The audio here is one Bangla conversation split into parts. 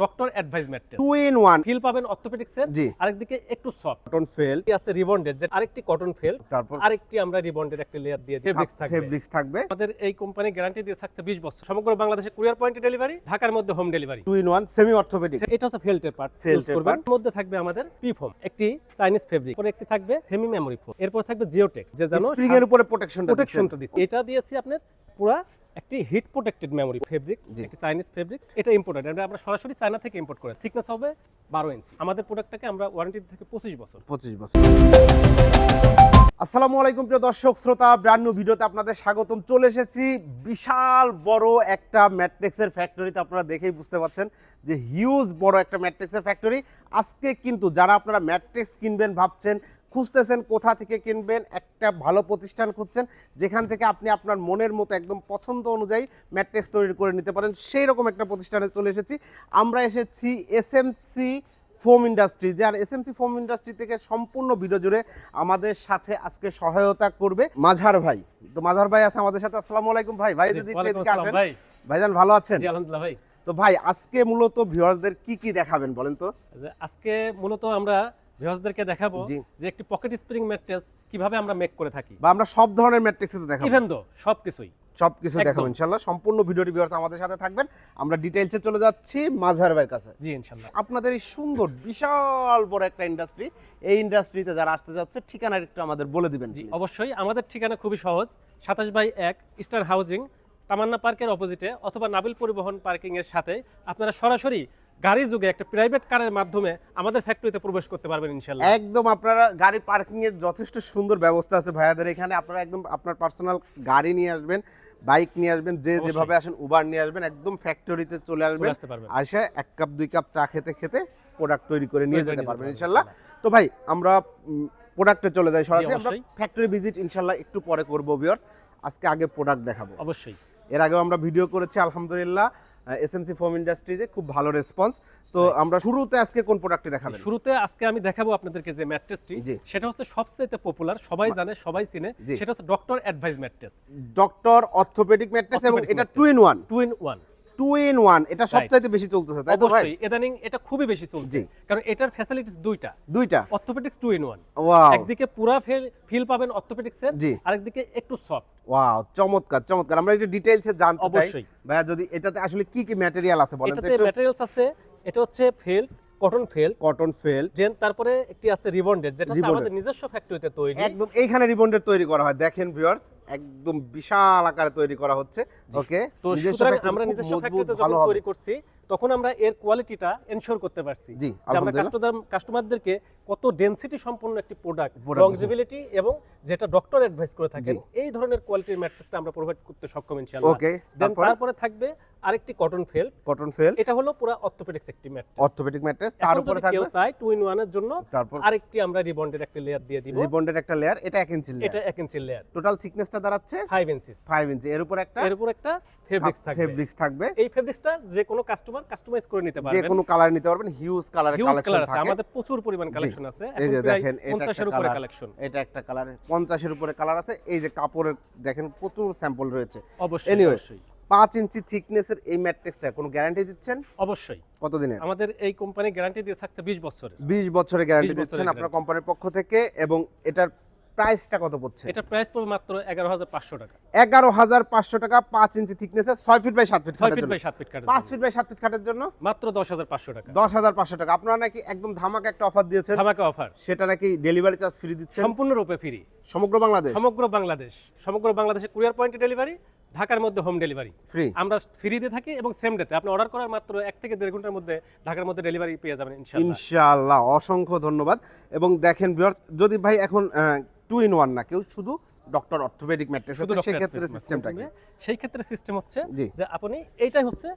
Doctor advice mattress. Two in one feel পাবেন অর্থোপেডিক্সের জি। আরেকদিকে একটু সফট। কটন ফেল আছে রিবন্ডেড যে আরেকটি কটন ফেল তারপর? আরেকটি আমরা রিবন্ডেড একটা লেয়ার দিয়ে ফেব্রিক্স থাকবে। ফেব্রিক্স থাকবে। আমাদের এই কোম্পানি গ্যারান্টি দিয়ে থাকছে 20 বছর। সমগ্র বাংলাদেশে কুরিয়ার পয়েন্টে ডেলিভারি ঢাকার মধ্যে home delivery two in one semi orthopedic এটা হচ্ছে ফেল্টের পার্ট Felt করবেন। মধ্যে থাকবে আমাদের পি ফোম একটি চাইনিজ ফেব্রিক পরে একটি থাকবে সেমি মেমোরি ফোম এরপর থাকবে জিওটেক্স যে জানো স্প্রিং এর উপরে প্রোটেকশনটা প্রোটেকশনটা দিচ্ছে। এটা দিয়েছি আপনার পুরা একটি হিট প্রোটেক্টেড মেমোরি ফেব্রিক। একটি চাইনিজ ফেব্রিক এটা ইম্পোর্টেড এটা আমরা সরাসরি চায়না থেকে ইম্পোর্ট করে। থিকনেস হবে বারো ইঞ্চ আমাদের প্রোডাক্টটাকে আমরা ওয়ারেন্টি থেকে পঁচিশ বছর। পঁচিশ বছর। আসসালামু আলাইকুম প্রিয় দর্শক শ্রোতা ব্র্যান্ড নিউ ভিডিওতে আপনাদের স্বাগতম। চলে এসেছি বিশাল বড় একটা ম্যাট্রিক্সের ফ্যাক্টরিতে আপনারা দেখেই বুঝতে পারছেন যে হিউজ বড় একটা ম্যাট্রিক্সের ফ্যাক্টরি আজকে কিন্তু যারা আপনারা ম্যাট্রিক্স কিনবেন ভাবছেন খুঁজতেছেন কোথা থেকে কিনবেন একটা ভালো প্রতিষ্ঠান খুঁজছেন যেখান থেকে আপনি আপনার মনের মতো একদম পছন্দ অনুযায়ী ম্যাট্রেস তৈরি করে নিতে পারেন। সেই রকম একটা প্রতিষ্ঠানে চলে এসেছি। আমরা এসেছি এসএমসি ফোম ইন্ডাস্ট্রি যার এসএমসি ফোম ইন্ডাস্ট্রি থেকে সম্পূর্ণ ভিডিও জুড়ে আমাদের সাথে আজকে সহায়তা করবে মাঝার ভাই। তো মাঝার ভাই আছে আমাদের সাথে। আসসালামু আলাইকুম ভাই। ভাই যদি আসেন। ভাইজান ভালো আছেন? জি আলহামদুলিল্লাহ ভাই। তো ভাই আজকে মূলত ভিউয়ারদের কি কি দেখাবেন বলেন তো? আজকে মূলত আমরা ভিউয়ার্সদেরকে দেখাবো যে একটি পকেট স্প্রিং ম্যাট্রেস কীভাবে আমরা মেক করে থাকি। বা আমরা সব ধরনের ম্যাট্রিক্স তো দেখাবো। ইভেন দো সবকিছুই। সব কিছু দেখাবো ইনশাল্লাহ সম্পূর্ণ ভিডিওটি ভিউয়ার্স আমাদের সাথে থাকবেন। আমরা ডিটেইলসে চলে যাচ্ছি ভাইয়ের কাছে। জি ইনশাআল্লাহ। আপনাদের এই সুন্দর বিশাল বড় একটা ইন্ডাস্ট্রি এই ইন্ডাস্ট্রিতে যারা আসতে যাচ্ছে ঠিকানাটা একটু আমাদের বলে দিবেন জি অবশ্যই। আমাদের ঠিকানা খুবই সহজ। সাতাশ বাই এক স্টার হাউজিং তামান্না পার্কের অপোজিটে অথবা নাবিল পরিবহন পার্কিং এর সাথে। আপনারা সরাসরি গাড়ি যুগে একটা প্রাইভেট কারের মাধ্যমে আমাদের ফ্যাক্টরিতে প্রবেশ করতে পারবেন ইনশাল্লাহ। একদম আপনারা গাড়ি পার্কিং এর যথেষ্ট সুন্দর ব্যবস্থা আছে ভাইয়াদের এখানে। আপনারা একদম আপনার পার্সোনাল গাড়ি নিয়ে আসবেন বাইক নিয়ে আসবেন যে যেভাবে আসেন উবার নিয়ে আসবেন একদম ফ্যাক্টরিতে চলে আসবেন। আসে এক কাপ দুই কাপ চা খেতে খেতে প্রোডাক্ট তৈরি করে নিয়ে যেতে পারবেন পারবেন, ইনশাল্লাহ। তো ভাই আমরা প্রোডাক্টে চলে যাই সরাসরি। আমরা ফ্যাক্টরি ভিজিট ইনশাল্লাহ একটু পরে করব ভিউয়ার্স আজকে আগে প্রোডাক্ট দেখাবো। অবশ্যই। এর আগেও আমরা ভিডিও করেছি আলহামদুলিল্লাহ। এসএমসি ফোম ইন্ডাস্ট্রিজে খুব ভালো রেসপন্স তো আমরা শুরুতে আজকে কোন প্রোডাক্টটি দেখাবো শুরুতে আজকে আমি দেখাবো আপনাদেরকে যে ম্যাট্রেসটি। সেটা হচ্ছে সবচেয়ে পপুলার সবাই জানে সবাই চিনে। সেটা হচ্ছে doctor advice mattress doctor orthopedic mattress এবং এটা। Two in one two in one two in one এটা সবচাইতে বেশি চলতেছে তাই তো ভাই? ইদানিং এটা খুবই বেশি চলছে। কারণ এটার ফ্যাসিলিটিস দুইটা। দুইটা। অর্থোপেডিক্স টু ইন ওয়ান একদিকে পুরা ফিল পাবেন অর্থোপেডিক্সের জি। আরেকদিকে একটু সফট ওয়াও চমৎকার চমৎকার। আমরা একটু ডিটেইলসে জানতে চাই। ভাইয়া যদি এটাতে আসলে কি কি ম্যাটেরিয়াল আছে বলেন তো একটু? ম্যাটেরিয়ালস আছে এটা হচ্ছে felt cotton felt cotton felt then তারপরে একটি আছে রিবন্ডেড যেটা। আমাদের নিজস্ব ফ্যাক্টরিতে তৈরি। একদম এইখানে রিবন্ডেড তৈরি করা হয়। দেখেন ভিউয়ার্স একদম বিশাল আকারে তৈরি করা হচ্ছে। ওকে তো আমরা নিজস্ব ফ্যাক্টরিতে যখন তৈরি করছি তখন আমরা এর কোয়ালিটিটা এনশোর করতে পারছি যে আমরা কাস্টমার কাস্টমারদেরকে কত ডেনসিটি সম্পন্ন একটি প্রোডাক্ট লংজিবিলিটি এবং যেটা ডক্টর অ্যাডভাইস করে থাকেন এই ধরনের কোয়ালিটির ম্যাট্রেসটা আমরা প্রোভাইড করতে সক্ষম ইনশাআল্লাহ। ওকে দেন তারপরে? থাকবে আরেকটি কটন ফেল কটন ফেল এটা হলো পুরো অর্থোপেডিক্স একটি ম্যাট্রেস অর্থোপেডিক ম্যাট্রেস তার উপরে কেউ থাকবে? চায় টু ইন ওয়ানের জন্য তারপর? আরেকটি আমরা রিবন্ডের একটা লেয়ার দিয়ে দিব। রিবন্ডের একটা লেয়ার এটা এক ইঞ্চি লেয়ার এটা এক ইঞ্চি লেয়ার টোটাল থিকনেসটা দাঁড়াচ্ছে? ফাইভ ইঞ্চিস ফাইভ ইঞ্চি এর উপর একটা? এর উপর একটা ফেব্রিক্স থাকবে। ফেব্রিক্স থাকবে। এই ফেব্রিক্সটা যে কোনো কাস্টমার কাস্টমাইজ করে নিতে যে কোনো কালার নিতে পারবেন হিউজ কালারের কালেকশন আছে থাকে। আমাদের প্রচুর পরিমাণ কালেকশন আছে। এই যে দেখেন, এটা এর উপরে কালেকশন এটা একটা কালার পঞ্চাশের উপরে কালার আছে। এই যে কাপড়ের দেখেন প্রচুর স্যাম্পল রয়েছে। অবশ্যই অবশ্যই। পাঁচ ইঞ্চি থিকনেসের এই ম্যাট্রিক্সটা কোনো গ্যারান্টি দিচ্ছেন? অবশ্যই। কতদিনের? আমাদের এই কোম্পানি গ্যারান্টি দিয়ে থাকছে 20 বছরের। বিশ বছরের গ্যারান্টি দিচ্ছেন আপনার কোম্পানির পক্ষ থেকে এবং এটার প্রাইসটা কত পড়ছে? এটা প্রাইস পড়বে মাত্র 11500 টাকা। এগারো হাজার পাঁচশো টাকা পাঁচ ইঞ্চি থিকনেসের ছয় ফিট বাই সাত ফিট 6 ফিট বাই 7 ফিট কাটার পাঁচ ফিট বাই সাত ফিট খাটের জন্য? মাত্র 10500 টাকা। দশ হাজার পাঁচশো টাকা। আপনারা নাকি একদম ধামাকা একটা অফার দিয়েছেন। ধামাকা অফার সেটা নাকি ডেলিভারি চার্জ ফ্রি দিচ্ছেন? সম্পূর্ণরূপে ফ্রি সমগ্র বাংলাদেশ? সমগ্র বাংলাদেশ। সমগ্র বাংলাদেশে কুরিয়ার পয়েন্টে ডেলিভারি ঢাকার মধ্যে হোম ডেলিভারি ফ্রি আমরা ফ্রিতে থাকি এবং সেম ডেতে আপনি অর্ডার করার মাত্র এক থেকে দেড় ঘণ্টার মধ্যে ঢাকার মধ্যে ডেলিভারি পেয়ে যাবেন ইনশাআল্লাহ। ইনশাআল্লাহ অসংখ্য ধন্যবাদ। এবং দেখেন যদি ভাই এখন টু ইন ওয়ান না কেউ শুধু ডক্টর অর্থোপেডিক ম্যাট্রেস শুধু সেই ক্ষেত্রে সিস্টেমটা সেই ক্ষেত্রে সিস্টেম হচ্ছে যে আপনি এইটাই হচ্ছে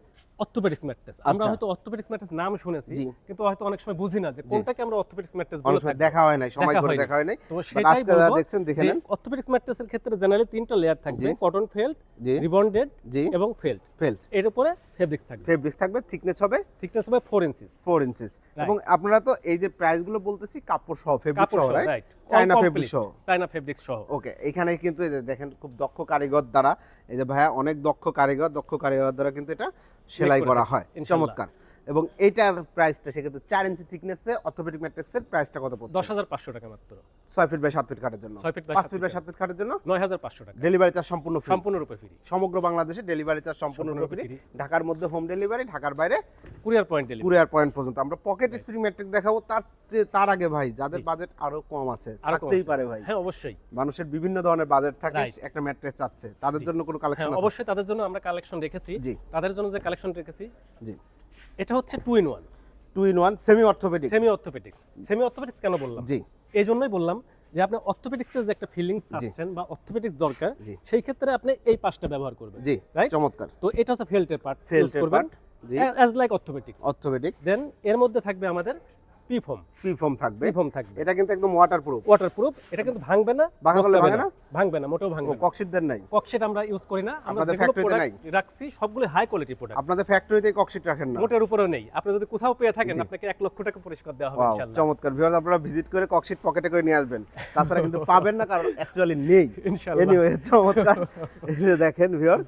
অর্থোপেডিক্স ম্যাট্রেস। আমরা আচ্ছা। হয়তো অর্থোপেডিক্স ম্যাট্রেস নাম শুনেছি কিন্তু হয়তো অনেক সময় বুঝি না যে কোনটাকে আমরা অর্থোপেডিক্স ম্যাট্রেস অনেক বলে থাকি। দেখা হয় নাই সময় করে দেখা হয় নাই। তো সেটাই যারা দেখছেন দেখে নেন। অর্থোপেডিক্স ম্যাট্রেসের ক্ষেত্রে জেনারেলি তিনটা লেয়ার থাকবে কটন ফেল্ট রিবন্ডেড এবং ফেল্ট ফেল এর উপরে ফেব্রিক্স থাকবে। ফেব্রিক্স থাকবে থিকনেস হবে থিকনেস হবে 4 ইঞ্চিস ফোর ইঞ্চিস এবং আপনারা তো এই যে প্রাইসগুলো বলতেছি কাপড় সহ ফেব্রিক সহ রাইট চায়না ফেব্রিক সহ। চায়না ফেব্রিক্স সহ। ওকে এখানে কিন্তু দেখেন খুব দক্ষ কারিগর দ্বারা এই যে ভাইয়া অনেক দক্ষ কারিগর দক্ষ কারিগর দ্বারা কিন্তু এটা সেলাই করা হয়। চমৎকার। এবং এইটার প্রাইসটা সেক্ষেত্রে চার ইঞ্চি থিকনেসে অর্থোপেডিক ম্যাট্রিক্সের প্রাইসটা কত পড়ছে? দশ হাজার পাঁচশো টাকা মাত্র। ছয় ফিট বাই সাত ফিট খাটের জন্য। ছয় ফিট পাঁচ ফিট বাই সাত ফিট খাটের জন্য? নয় হাজার পাঁচশো টাকা। ডেলিভারি চার্জ সম্পূর্ণ free। সম্পূর্ণরূপে ফ্রি সমগ্র বাংলাদেশে ডেলিভারি চার্জ সম্পূর্ণরূপে সম্পূর্ণরূপে free। free। ঢাকার মধ্যে হোম ডেলিভারি ঢাকার বাইরে কুরিয়ার পয়েন্ট কুরিয়ার পয়েন্ট পর্যন্ত। আমরা পকেট স্প্রিং ম্যাট্রিক দেখাবো। তার তার আগে ভাই যাদের বাজেট আরও কম আছে থাকতেই পারে ভাই। হ্যাঁ অবশ্যই। মানুষের বিভিন্ন ধরনের বাজেট থাকে একটা ম্যাট্রেস চাচ্ছে। তাদের জন্য কোনো কালেকশন হ্যাঁ অবশ্যই তাদের জন্য আমরা কালেকশন রেখেছি। জি। তাদের জন্য যে কালেকশন রেখেছি জি। এটা হচ্ছে two in one two in one semi orthopedic semi orthopedics semi orthopedics কেন বললাম? জি। এই জন্যই বললাম যে আপনি অর্থোপেডিক্সের যে একটা ফিলিং চাচ্ছেন বা অর্থোপেডিক্স দরকার সেই ক্ষেত্রে আপনি এই পাশটা ব্যবহার করবেন। জি রাইট চমৎকার। তো এটা হচ্ছে ফেল্টের part ফেল্টের part as like orthopedics orthopedic then এর মধ্যে থাকবে আমাদের পি ফর্ম পি ফর্ম থাকবে। পি ফর্ম থাকবে। এটা কিন্তু একদম ওয়াটারপ্রুফ এটা কিন্তু ভাঙবে না ভাঙা করলে নষ্ট হবে ভাঙে না। ভাঙবে না মোটেও ভাঙবে না। ককশিটদের নাই। ককশিট আমরা ইউজ করি না। আমরা আপনাদের যেগুলো factory তে নাই? রাখছি সবগুলো হাই কোয়ালিটি প্রোডাক্ট আপনাদের ফ্যাক্টরিতে ককশিট রাখেন না। মোটের উপরেও নেই। আপনি যদি কোথাও পেয়ে থাকেন আপনাকে এক লক্ষ টাকা দেওয়া হবে ইনশাআল্লাহ। চমৎকার। ভিউয়ার্স আপনারা ভিজিট করে ককশিট পকেটে করে নিয়ে আসবেন। তাছাড়া কিন্তু পাবেন না কারণ অ্যাকচুয়ালি নেই। ইনশাআল্লাহ। এনিওয়ে চমৎকার। এই যে দেখেন ভিউয়ার্স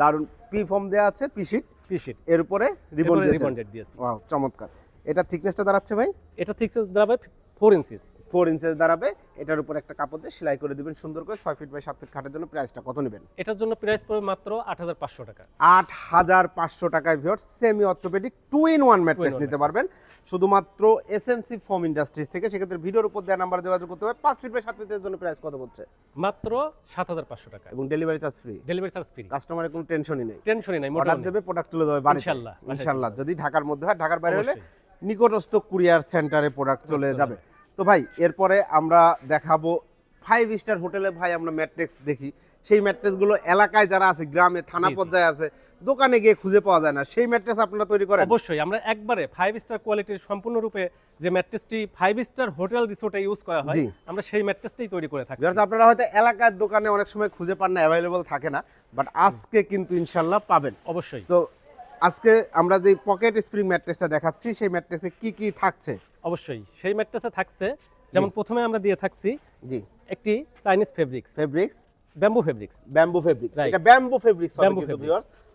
দারুণ পি ফর্ম দেওয়া আছে পি শিট পিসিট এর উপরে রিবন দিয়েছি। ওয়াও চমৎকার। এটা থিকনেসটা দাঁড়াচ্ছে ভাই? এটা থিকনেস দাঁড়াবে 4 ইঞ্চিস ফোর ইঞ্চেস দাঁড়াবে। এটার উপর একটা কাপড় দিয়ে সেলাই করে দিবেন সুন্দর করে। ছয় ফিট বাই সাত ফিট খাটের জন্য প্রাইসটা কত নেবেন? এটার জন্য প্রাইস পড়বে মাত্র 8500 টাকা। আট হাজার পাঁচশো টাকায় viewers semi orthopedic two in one mattress নিতে পারবেন। শুধুমাত্র এসএনসি ফর্ম ইন্ডাস্ট্রিজ থেকে সেক্ষেত্রে ভিডিওর উপর দেওয়া নাম্বারে যোগাযোগ করতে হবে। পাঁচ ফিট বাই সাত ফিটের জন্য প্রাইস কত হচ্ছে মাত্র 7500 টাকা। এবং delivery charge free delivery charge free কাস্টমারের কোনো টেনশনই নেই। টেনশনই নেই অর্ডার দেবে প্রোডাক্ট তুলে দেবে বাড়িতে। ইনশাআল্লাহ, ইনশাআল্লাহ যদি ঢাকার মধ্যে হয় ঢাকার বাইরে হলে। নিকটস্থ কুরিয়ার সেন্টারে প্রোডাক্ট চলে যাবে। তো ভাই এরপরে আমরা দেখাবো ফাইভ স্টার হোটেলে ভাই আমরা ম্যাট্রিক্স দেখি। সেই ম্যাট্রেসগুলো এলাকায় যারা আছে গ্রামে থানা। পর্যায়ে আছে দোকানে গিয়ে খুঁজে পাওয়া যায় না। সেই ম্যাট্রেস আপনারা তৈরি করেন। অবশ্যই আমরা একবারে ফাইভ স্টার কোয়ালিটির সম্পূর্ণরূপে যে ম্যাট্রেসটি ফাইভ স্টার হোটেল রিসোর্টে ইউজ করা হয় আমরা সেই ম্যাট্রেসটাই তৈরি করে থাকি যেহেতু আপনারা হয়তো এলাকার দোকানে অনেক সময় খুঁজে পান না অ্যাভেলেবল থাকে না বাট আজকে কিন্তু ইনশাল্লাহ পাবেন। অবশ্যই। তো আজকে আমরা যে পকেট স্প্রিং ম্যাট্রেসটা দেখাচ্ছি সেই ম্যাট্রেসে কি কি থাকছে? অবশ্যই সেই ম্যাট্রেসে থাকছে যেমন প্রথমে আমরা দিয়ে থাকছি জি। একটি Chinese fabrics. Fabrics? Bamboo fabrics. Bamboo fabrics. এটা ব্যাম্বু ফেব্রিক্স হবে কিন্তু।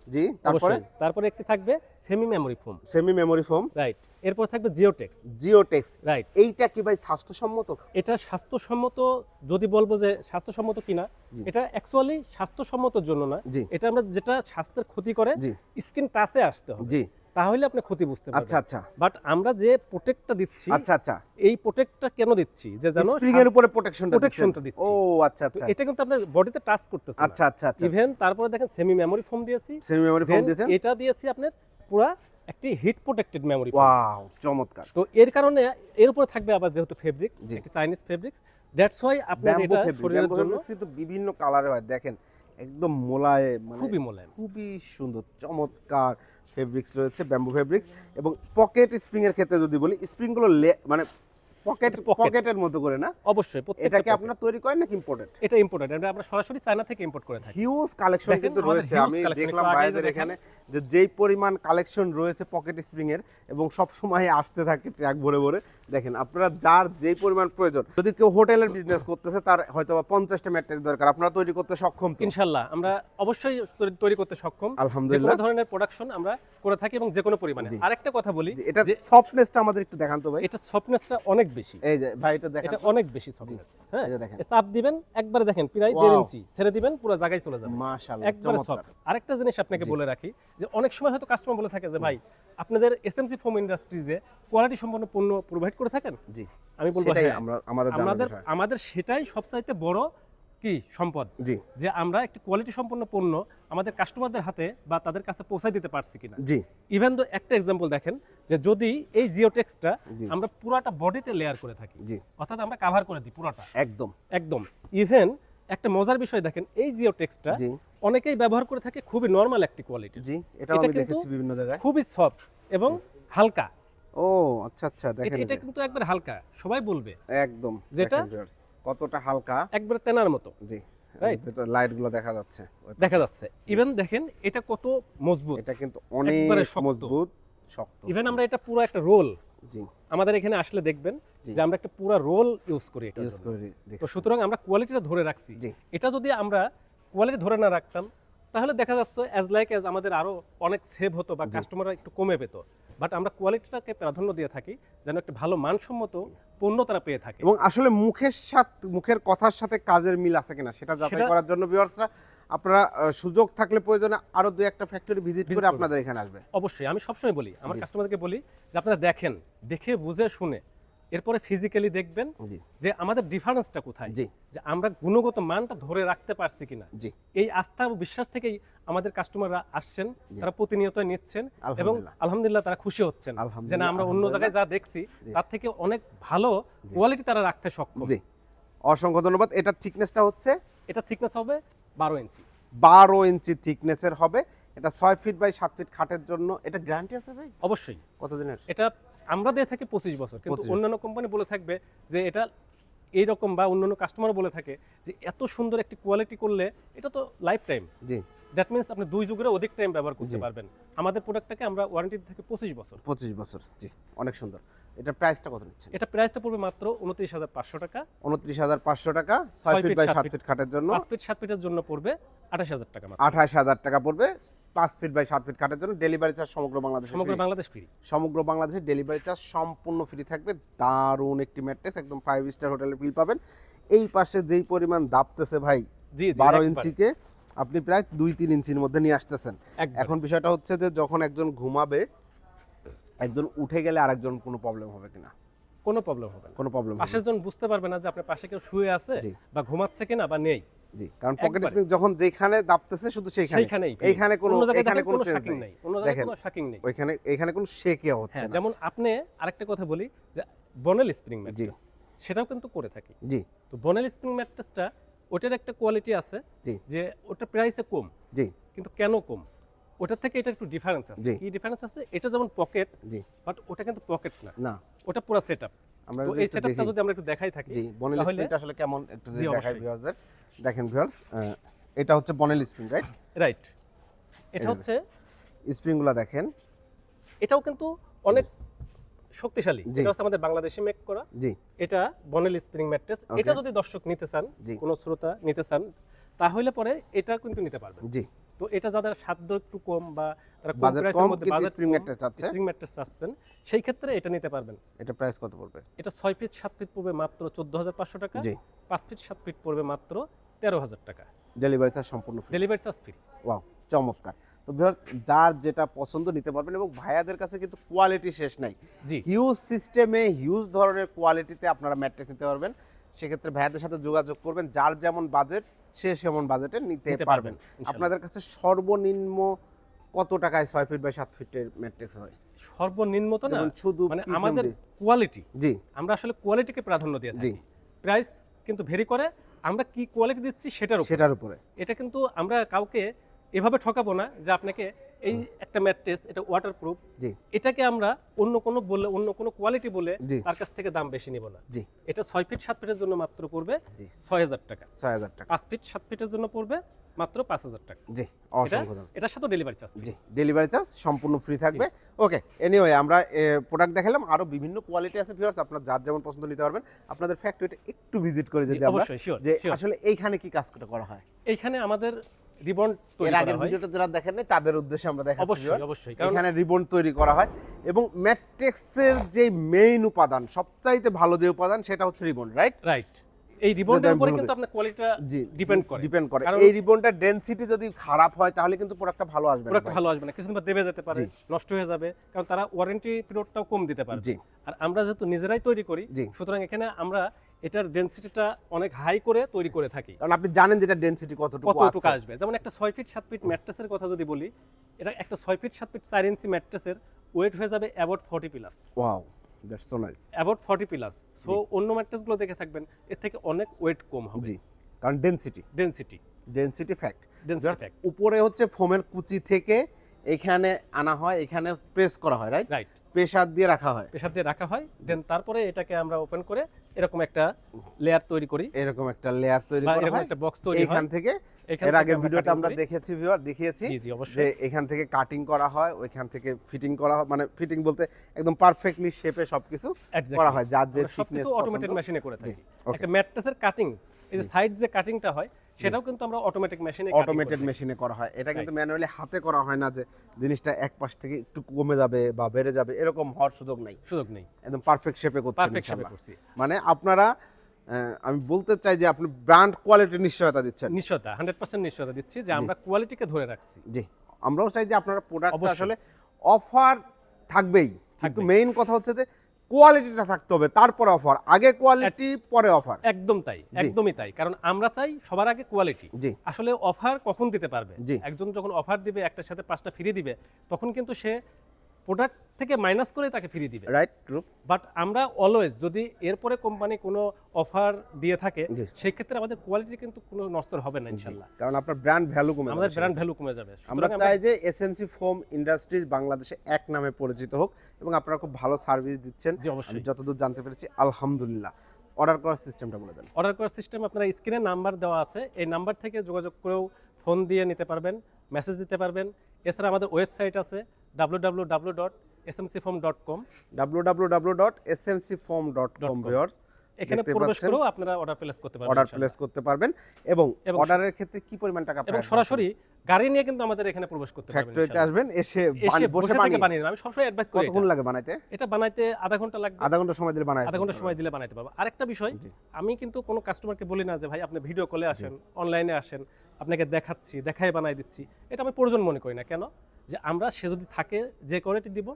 জি তারপরে? তারপরে একটি থাকবে semi memory foam semi memory foam right এরপর থাকবে জিওটেক্স। জিওটেক্স। রাইট এইটা কি ভাই স্বাস্থ্যসম্মত? এটা স্বাস্থ্যসম্মত যদি বলব যে স্বাস্থ্যসম্মত কিনা এটা অ্যাকচুয়ালি স্বাস্থ্যসম্মতর জন্য না এটা আমরা যেটা স্বাস্থ্যের ক্ষতি করে স্কিন টাচে আসতে হবে। জি। তাহলে আপনি ক্ষতি বুঝতে আচ্ছা পারবেন। আচ্ছা আচ্ছা। বাট আমরা যে প্রোটেক্টটা দিচ্ছি আচ্ছা আচ্ছা। এই প্রোটেক্টটা কেন দিচ্ছি? যে জানো স্প্রিং এর উপরে প্রোটেকশনটা Protection-টা দিচ্ছি। ও আচ্ছা আচ্ছা। এটা কিন্তু আপনার বডিতে টাচ করতেছে আচ্ছা আচ্ছা আচ্ছা। ইভেন তারপরে দেখেন সেমি মেমোরি ফোম দিয়েছি। সেমি মেমোরি ফোম দিয়েছেন? এটা দিয়েছি আপনার পুরা একটি হিট প্রোটেক্টেড মেমোরি ওয়াও চমৎকার। তো এর কারণে এর উপরে থাকবে আবার যেহেতু ফেব্রিক। একটি চাইনিজ ফেব্রিক্স দ্যাটস ওয়াই আপনার এটা শরীরের জন্য কিন্তু বিভিন্ন কালারে হয়। দেখেন একদম মোলায়েম মানে খুবই মোলায়েম। খুবই সুন্দর চমৎকার ফেব্রিক্স রয়েছে ব্যাম্বু ফেব্রিক্স এবং পকেট স্প্রিং এর ক্ষেত্রে যদি বলি স্প্রিংগুলো লে- মানে পকেট পকেটের মতো করে না? অবশ্যই এটা কি আপনারা তৈরি করেন নাকি ইম্পোর্টেড এটা ইম্পোর্টেড এটা আমরা সরাসরি চায়না থেকে ইম্পোর্ট করে থাকি। হিউজ কালেকশন কিন্তু রয়েছে। আমি দেখলাম যে এখানে যে যেই পরিমাণ কালেকশন রয়েছে পকেট স্প্রিং এর এবং সব সময় আসতে থাকে ট্র্যাক ভরে ভরে দেখেন আপনারা যার যেই পরিমাণ প্রয়োজন যদি কেউ হোটেলের বিজনেস করতেছে তার হয়তো বা পঞ্চাশটা ম্যাট্রিক্স দরকার। আপনারা তৈরি করতে সক্ষম ইনশাল্লাহ আমরা অবশ্যই তৈরি- করতে সক্ষম। আলহামদুলিল্লাহ। ধরনের প্রোডাকশন আমরা করে থাকি এবং যে কোনো পরিমাণে। আরেকটা কথা বলি এটা যে সফটনেসটা আমাদের একটু দেখান তো ভাই। এটা সফটনেসটা অনেক বেশি। এই যে ভাই এটা দেখান। এটা অনেক বেশি সফটনেস হ্যাঁ এই যে দেখেন। চাপ দিবেন একবারে দেখেন প্রায় ইঞ্চি ছেড়ে দিবেন পুরো জায়গায় চলে যাবে। মাশাআল্লাহ একবারে সফট আরেকটা জিনিস আপনাকে বলে রাখি যে অনেক সময় হয়তো কাস্টমার বলে থাকে যে ভাই আপনাদের এসএমসি ফোম ইন্ডাস্ট্রিজে কোয়ালিটি সম্পন্ন পণ্য প্রোভাইড করে থাকেন? জি। আমি বলব সেটাই হ্যাঁ আমরা আমাদের আমাদের আমাদের সেটাই সবচাইতে বড় কি সম্পদ। জি। যে আমরা একটি কোয়ালিটি সম্পন্ন পণ্য আমাদের কাস্টমারদের হাতে বা তাদের কাছে পৌঁছায় দিতে পারছি কিনা। জি। ইভেন তো একটা এক্সাম্পল দেখেন যে যদি এই জিওটেক্সটা আমরা পুরাটা বডিতে লেয়ার করে থাকি অর্থাৎ আমরা কাভার করে দিই পুরাটা। একদম। একদম। ইভেন একটা মজার বিষয় দেখেন এই জিওটেক্সটা অনেকেই ব্যবহার করে থাকে খুবই নর্মাল একটি কোয়ালিটি জি এটা আমি দেখেছি বিভিন্ন জায়গায়। খুবই সফট এবং হালকা। ও আচ্ছা আচ্ছা দেখেন এটা কিন্তু একবার হালকা সবাই বলবে। একদম যেটা- কতটা হালকা। একবার তেনার মতো। জি লাইটগুলো দেখা যাচ্ছে। দেখা যাচ্ছে। ইভেন দেখেন এটা কত মজবুত। এটা কিন্তু অনেক মজবুত। শক্ত। ইভেন আমরা এটা পুরো একটা রোল জি। আমাদের এখানে আসলে দেখবেন যে আমরা একটা পুরো রোল ইউজ করি এটা ইউজ করে তো সুতরাং আমরা কোয়ালিটিটা ধরে রাখছি। এটা যদি আমরা কোয়ালিটি ধরে না রাখতাম তাহলে দেখা যাচ্ছে অ্যাজ লাইক অ্যাজ আমাদের আরও অনেক সেভ হতো বা কাস্টমাররা একটু কমে পেত। বাট আমরা কোয়ালিটিটাকে প্রাধান্য দিয়ে থাকি যেন একটা ভালো মানসম্মত পণ্য তারা পেয়ে থাকে। এবং আসলে মুখের সাথে মুখের কথার সাথে কাজের মিল আছে কিনা সেটা যাচাই করার জন্য ভিউয়ার্সরা আপনারা সুযোগ থাকলে প্রয়োজনে আরও দুই একটা ফ্যাক্টরি ভিজিট করে আপনাদের এখানে আসবে অবশ্যই আমি সবসময় বলি আমার। কাস্টমারকে বলি যে আপনারা দেখেন দেখে বুঝে শুনে এরপরে ফিজিক্যালি দেখবেন যে আমাদের ডিফারেন্সটা কোথায় যে আমরা গুণগত মানটা ধরে রাখতে পারছি কিনা। এই আস্থা ও বিশ্বাস থেকেই আমাদের কাস্টমাররা আসছেন তারা প্রতিনিয়ত নিচ্ছেন এবং আলহামদুলিল্লাহ। তারা খুশি হচ্ছেন যে না আমরা অন্য জায়গায় যা দেখছি তার থেকে অনেক ভালো কোয়ালিটি তারা রাখতে সক্ষম। অসংখ্য ধন্যবাদ। এটার থিকনেসটা হচ্ছে? এটা থিকনেস হবে বারো ইঞ্চি বারো ইঞ্চি থিকনেসের হবে। এটা ছয় ফিট বাই সাত ফিট খাটের জন্য। এটা গ্যারান্টি আছে ভাই? অবশ্যই। কতদিনের? এটা আমরা দিয়ে থাকি পঁচিশ বছর। কিন্তু অন্যান্য কোম্পানি বলে থাকবে যে এটা এইরকম বা অন্যান্য কাস্টমার বলে থাকে যে এত সুন্দর একটি কোয়ালিটি করলে এটা তো লাইফ টাইম জি। দ্যাট মিনস আপনি দুই যুগের অধিক টাইম ব্যবহার করতে পারবেন। আমাদের প্রোডাক্টটাকে আমরা ওয়ারেন্টি থেকে পঁচিশ বছর। পঁচিশ বছর জি অনেক সুন্দর। এটার প্রাইসটা কত নিচ্ছেন? এটা প্রাইসটা পড়বে মাত্র উনত্রিশ হাজার পাঁচশো টাকা। উনত্রিশ হাজার পাঁচশো টাকা ছয় ফিট বাই সাত ফিট। খাটের জন্য। পাঁচ ফিট সাত ফিটের জন্য পড়বে আঠাশ হাজার টাকা মাত্র। আঠাশ হাজার টাকা পড়বে পাঁচ ফিট বাই সাত ফিট খাটের জন্য। ডেলিভারি চার্জ সমগ্র বাংলাদেশে সমগ্র বাংলাদেশ ফ্রি সমগ্র বাংলাদেশে ডেলিভারি চার্জ সম্পূর্ণ ফ্রি থাকবে। দারুণ একটি ম্যাট্রেস একদম ফাইভ স্টার হোটেলে ফিল পাবেন। এই পাশে যেই পরিমাণ দাপতেছে ভাই জি জি বারো ইঞ্চিকে আপনি প্রায় দুই তিন ইঞ্চির মধ্যে নিয়ে আসতেছেন। এখন বিষয়টা হচ্ছে যে যখন একজন ঘুমাবে একজন উঠে গেলে আরেকজন কোনো প্রবলেম হবে কিনা? কোনো প্রবলেম হবে না। কোনো প্রবলেম পাশের জন বুঝতে পারবে না যে আপনার পাশে কেউ শুয়ে আছে বা ঘুমাচ্ছে কিনা বা নেই। জি কারণ পকেট। স্প্রিং যখন যেখানে দাপতেছে শুধু সেইখানে। সেইখানেই এইখানে কোনো এখানে কোনো কোনো চেঞ্জ নেই। অন্য জায়গায় কোনো শাকিং নেই। ওইখানে এখানে কোনো শেকে হচ্ছে হ্যাঁ না। যেমন আপনি আরেকটা কথা বলি যে বনেল স্প্রিং ম্যাট্রেস সেটাও কিন্তু করে থাকি। জি। তো বনেল স্প্রিং ম্যাট্রেসটা ওটার একটা কোয়ালিটি আছে যে ওটা প্রাইসে কম জি। কিন্তু কেন কম? ওটার থেকে এটা একটু ডিফারেন্স আছে। কি ডিফারেন্স আছে? এটা যেমন পকেট জি। বাট ওটা কিন্তু পকেট না। না। ওটা পুরো সেটআপ আমরা এই সেটআপটা যদি আমরা একটু দেখাই থাকি জি বনেল স্প্রিংটা আসলে কেমন? একটু যদি দেখাই। ভিউয়ারদের দেখেন ভিউয়ার্স এটা হচ্ছে বনেল স্প্রিং রাইট রাইট এটা হচ্ছে স্প্রিংগুলো দেখেন। এটাও কিন্তু অনেক শক্তিশালী। এটা হচ্ছে আমাদের বাংলাদেশে মেক করা। জি। এটা বনেল স্প্রিং ম্যাট্রেস এটা যদি দর্শক নিতে চান। কোনো শ্রোতা নিতে চান তাহলে পরে এটা কিন্তু নিতে পারবেন। জি। তো এটা যাদের সাধ্য একটু কম বা তারা কম প্রাইসের মধ্যে স্প্রিং ম্যাট্রেস চাচ্ছে। স্প্রিং ম্যাট্রেস চাচ্ছেন সেই ক্ষেত্রে এটা নিতে পারবেন। এটা প্রাইস কত পড়বে? এটা ছয় ফিট সাত ফিট পড়বে মাত্র চোদ্দ হাজার পাঁচশো টাকা। জি। পাঁচ ফিট সাত ফিট পড়বে মাত্র তেরো হাজার টাকা। ডেলিভারি চার্জ সম্পূর্ণ free delivery charge free wow চমৎকার। তো যার যেটা পছন্দ নিতে পারবেন এবং ভাইয়াদের কাছে কিন্তু কোয়ালিটি শেষ নাই। জি। হিউজ সিস্টেমে হিউজ ধরনের কোয়ালিটিতে আপনারা ম্যাট্রেস নিতে পারবেন। সেক্ষেত্রে ভাইয়াদের সাথে যোগাযোগ করবেন যার যেমন বাজেট সে সেমন বাজেটে নিতে পারবেন। আপনাদের কাছে সর্বনিম্ন কত টাকায় ছয় ফিট বাই সাত ফিটের ম্যাট্রিক্স হয়? সর্বনিম্ন তো না? শুধু মানে আমাদের কোয়ালিটি জি। আমরা আসলে কোয়ালিটিকে প্রাধান্য দিয়ে জি। থাকি প্রাইস কিন্তু ভেরি করে আমরা কি কোয়ালিটি দিচ্ছি সেটার উপর। সেটার উপরে। এটা কিন্তু আমরা কাউকে এভাবে ঠকাবো না যে আপনাকে এই একটা ম্যাট্রেস এটা ওয়াটারপ্রুফ জি। এটাকে আমরা অন্য কোনো বলে অন্য কোনো কোয়ালিটি বলে তার কাছ থেকে দাম বেশি নিব না। জি। এটা ছয় ফিট সাত ফিটের জন্য মাত্র পড়বে ছয় হাজার টাকা। ছয় হাজার টাকা। পাঁচ ফিট সাত ফিটের জন্য পড়বে মাত্র পাঁচ হাজার টাকা। জি অসংখ্য এটার সাথে ডেলিভারি চার্জ জি ডেলিভারি চার্জ সম্পূর্ণ ফ্রি থাকবে। ওকে এনিওয়ে আমরা প্রোডাক্ট দেখালাম। আরও বিভিন্ন কোয়ালিটি আছে ভিউয়ার্স আপনার যার যেমন পছন্দ নিতে পারবেন আপনাদের ফ্যাক্টরিটা একটু ভিজিট করে যদি আমরা যে আসলে এইখানে কি কাজটা করা হয়? এইখানে আমাদের রিবন তৈরি এর আগের ভিডিওটা যারা দেখেন নাই তাদের উদ্দেশ্যে আমরা দেখাচ্ছি অবশ্যই অবশ্যই কারণ এখানে রিবন তৈরি করা হয় এবং ম্যাট্রিক্সের যে মেইন উপাদান সবচাইতে ভালো যে উপাদান সেটা হচ্ছে রিবন রাইট রাইট এই রিবনটার উপরে কিন্তু আপনার কোয়ালিটিটা Depend করে। ডিপেন্ড করে। এই রিবনটার ডেনসিটি যদি খারাপ হয় তাহলে কিন্তু প্রোডাক্টটা ভালো আসবে না প্রোডাক্ট ভালো আসবে না। কিছুদিন পর দেবে যেতে পারে নষ্ট হয়ে যাবে কারণ তারা ওয়ারেন্টি পিরিয়ডটাও কম দিতে পারে। আর আমরা যেহেতু নিজেরাই তৈরি করি সুতরাং এখানে আমরা এটার ডেনসিটিটা অনেক হাই করে তৈরি করে থাকি। কারণ আপনি জানেন যেটা ডেনসিটি কতটুকু কতটুকু আসবে। যেমন একটা ছয় ফিট সাত ফিট ম্যাট্রেসের কথা যদি বলি এটা একটা ছয় ফিট সাত ফিট চার ইঞ্চি ম্যাট্রেসের ওয়েট হয়ে যাবে about forty plus wow that's so nice about forty plus so অন্য ম্যাট্রেসগুলো দেখে থাকবেন এর থেকে অনেক ওয়েট কম হবে। জি কারণ density density density fact density fact উপরে হচ্ছে ফোমের কুচি থেকে এখানে আনা হয় এখানে প্রেস করা হয় রাইট রাইট প্রেসার দিয়ে রাখা হয়। প্রেসার দিয়ে রাখা হয় দেন তারপরে এটাকে আমরা ওপেন করে এরকম একটা লেয়ার তৈরি করি। এরকম একটা লেয়ার তৈরি করা হয়। একটা বক্স তৈরি হয়। এখান থেকে এর আগের ভিডিওটা আমরা দেখেছি ভিউয়ার দেখিয়েছি যে এখান থেকে কাটিং করা হয় ওইখান থেকে ফিটিং করা হয় মানে ফিটিং বলতে একদম পারফেক্টলি শেপে সবকিছু করা হয় যার যে ফিটনেস থিকনেস অটোমেটেড মেশিনে করে থাকি. একটা ম্যাট্রেসের কাটিং এই যে সাইড যে কাটিংটা হয় সেটাও কিন্তু আমরা অটোমেটিক মেশিনে অটোমেটেড মেশিনে করা হয়। এটা কিন্তু ম্যানুয়ালি হাতে করা হয় না যে জিনিসটা এক পাশ থেকে একটু কমে যাবে বা বেড়ে যাবে এরকম হওয়ার সুযোগ নাই। সুযোগ নেই। একদম পারফেক্ট শেপে করছেন পারফেক্ট ইনশাআল্লাহ। করছি। মানে আপনারা আমি বলতে চাই যে আপনি ব্র্যান্ড কোয়ালিটির নিশ্চয়তা দিচ্ছেন। নিশ্চয়তা হান্ড্রেড পার্সেন্ট নিশ্চয়তা দিচ্ছি যে আমরা কোয়ালিটিকে ধরে রাখছি। জি। আমরাও চাই যে আপনারা প্রোডাক্ট আসলে অফার থাকবেই। কিন্তু। মেইন কথা হচ্ছে যে কোয়ালিটিটা থাকতে হবে তারপরে অফার আগে কোয়ালিটি পরে অফার একদম তাই একদমই তাই। কারণ আমরা চাই সবার আগে কোয়ালিটি আসলে অফার কখন দিতে পারবে। একজন যখন অফার দিবে একটার সাথে পাঁচটা ফ্রি দিবে তখন কিন্তু সে প্রোডাক্ট থেকে মাইনাস করে তাকে ফ্রি দিবে। রাইট ট্রু বাট আমরা অলওয়েজ যদি এরপরে কোম্পানি কোনো অফার দিয়ে থাকে। সেই ক্ষেত্রে আমাদের কোয়ালিটি কিন্তু কোনো নষ্ট হবে না ইনশাল্লাহ। কারণ আপনার ব্র্যান্ড ভ্যালু কমে আমাদের ব্র্যান্ড ভ্যালু কমে যাবে। আমরা চাই যে এসএমসি ফোম ইন্ডাস্ট্রিজ বাংলাদেশে এক নামে পরিচিত হোক এবং আপনারা খুব ভালো সার্ভিস দিচ্ছেন। জি আমি অবশ্যই। যতদূর জানতে পেরেছি আলহামদুলিল্লাহ। অর্ডার করার সিস্টেমটা বলে দেন। অর্ডার করার সিস্টেম আপনারা স্ক্রিনে নাম্বার দেওয়া আছে। এই নাম্বার থেকে যোগাযোগ করেও ফোন দিয়ে নিতে পারবেন মেসেজ দিতে পারবেন। এছাড়া আমাদের ওয়েবসাইট আছে W W W dot S M C foam dot com www.smcfoam.com com। Viewers এখানে প্রবেশ করেও আপনারা অর্ডার প্লেস করতে পারবেন অর্ডার প্লেস করতে পারবেন। এবং অর্ডারের ক্ষেত্রে কি পরিমাণ টাকা এবং সরাসরি গাড়ি নিয়ে কিন্তু আমাদের এখানে প্রবেশ করতে পারবেন ফ্যাক্টরিতে আসবেন এসে বসে বানিয়ে বানিয়ে। আমি সবসময় অ্যাডভাইস করি কতক্ষণ লাগে বানাইতে? এটা বানাইতে আধা ঘণ্টা লাগবে। আধা ঘণ্টা সময় দিলে বানাই আধা ঘণ্টা সময় দিলে বানাইতে পারব। আরেকটা বিষয় আমি কিন্তু কোনো কাস্টমারকে বলি না যে ভাই আপনি ভিডিও কলে আসেন অনলাইনে আসেন আপনাকে দেখাচ্ছি দেখাই বানাই দিচ্ছি। এটা আমি প্রয়োজন মনে করি না। কেন? যে আমরা সে যদি থাকে যে কোয়ালিটি দিব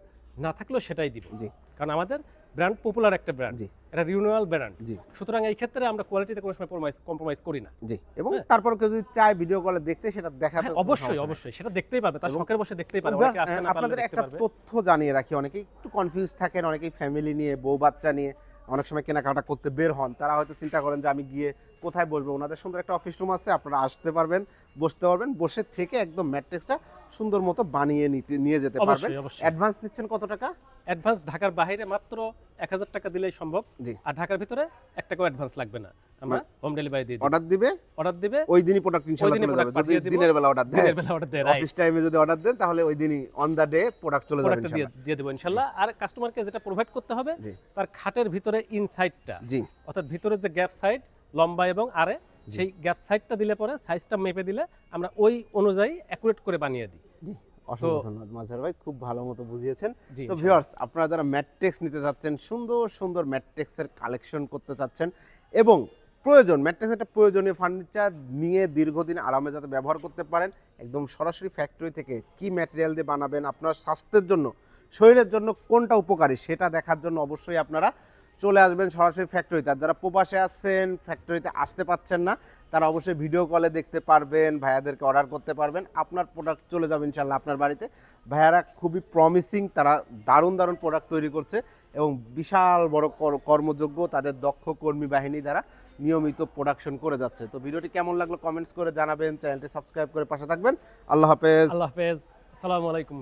না থাকলেও সেটাই দিব। জি। কারণ আমাদের ব্র্যান্ড পপুলার একটা ব্র্যান্ড জি। এটা রিনিউয়াল ব্র্যান্ড জি। সুতরাং এই ক্ষেত্রে আমরা কোয়ালিটিতে কোনো সময় কম্প্রোমাইজ কম্প্রোমাইজ করি না। জি এবং হ্যাঁ। তারপর কেউ যদি চায় ভিডিও কলে দেখতে সেটা দেখাতে হ্যাঁ, অবশ্যই অবশ্যই সেটা দেখতেই পারবে তার শখের বসে দেখতেই পারবে অনেকে আসতে না আপনাদের একটা তথ্য জানিয়ে রাখি অনেকেই একটু কনফিউজ থাকেন অনেকেই ফ্যামিলি নিয়ে বউ বাচ্চা নিয়ে অনেক সময় কেনাকাটা করতে বের হন তারা হয়তো চিন্তা করেন যে আমি গিয়ে কোথায় বসবো? ওনাদের সুন্দর একটা অফিস রুম আছে আপনারা আসতে পারবেন বসতে পারবেন বসে থেকে একদম ম্যাট্রিক্সটা সুন্দর মতো বানিয়ে নিতে নিয়ে যেতে পারবেন। অ্যাডভান্স নিচ্ছেন কত টাকা? অ্যাডভান্স ঢাকার বাইরে মাত্র এক হাজার টাকা দিলেই সম্ভব। আর ঢাকার ভিতরে এক টাকাও অ্যাডভান্স লাগবে না। আমরা হোম ডেলিভারি দিয়ে অর্ডার দিবে? অর্ডার দিবে। ওই দিনই প্রোডাক্ট ইনশাআল্লাহ চলে যাবে। যদি দিনের বেলা অর্ডার দিনের বেলা অর্ডার রাইট অফিস টাইমে যদি অর্ডার দেন তাহলে ওই দিনই অন দা ডে প্রোডাক্ট চলে যাবে ইনশাআল্লাহ দিয়ে দেবো ইনশাল্লাহ আর কাস্টমারকে যেটা প্রোভাইড করতে হবে তার খাটের ভিতরে ইনসাইডটা জি। অর্থাৎ ভিতরে যে গ্যাপ সাইড লম্বা এবং আরে সেই গ্যাপ সাইডটা দিলে পরে সাইজটা মেপে দিলে আমরা ওই অনুযায়ী অ্যাকুরেট করে বানিয়ে দিই। জি অসংখ্য ধন্যবাদ মাঝার ভাই খুব ভালো মতো বুঝিয়েছেন। তো ভিউয়ার্স আপনারা যারা ম্যাট্রিক্স নিতে চাচ্ছেন সুন্দর সুন্দর ম্যাট্রিক্সের কালেকশন করতে চাচ্ছেন এবং প্রয়োজন ম্যাট্রিক্স একটা প্রয়োজনীয় ফার্নিচার নিয়ে দীর্ঘদিন আরামে যাতে ব্যবহার করতে পারেন একদম সরাসরি ফ্যাক্টরি থেকে কি ম্যাটেরিয়াল দিয়ে বানাবেন আপনার স্বাস্থ্যের জন্য শরীরের জন্য কোনটা উপকারী সেটা দেখার জন্য অবশ্যই আপনারা চলে আসবেন সরাসরি ফ্যাক্টরিতে আর যারা প্রবাসে আসছেন ফ্যাক্টরিতে আসতে পাচ্ছেন না, তারা অবশ্যই ভিডিও কলে দেখতে পারবেন, ভাইয়াদেরকে অর্ডার করতে পারবেন। আপনার প্রোডাক্ট চলে যাবে ইনশাল্লাহ আপনার বাড়িতে। ভাইয়ারা খুবই প্রমিসিং তারা দারুণ দারুণ প্রোডাক্ট তৈরি করছে এবং বিশাল বড় কর- কর্মযোগ্য তাদের দক্ষ কর্মী বাহিনী দ্বারা নিয়মিত প্রোডাকশন করে যাচ্ছে। তো ভিডিওটি কেমন লাগল কমেন্টস করে জানাবেন চ্যানেলটি সাবস্ক্রাইব করে পাশে থাকবেন। আল্লাহ হাফেজ। আল্লাহ হাফেজ। আসসালামু আলাইকুম।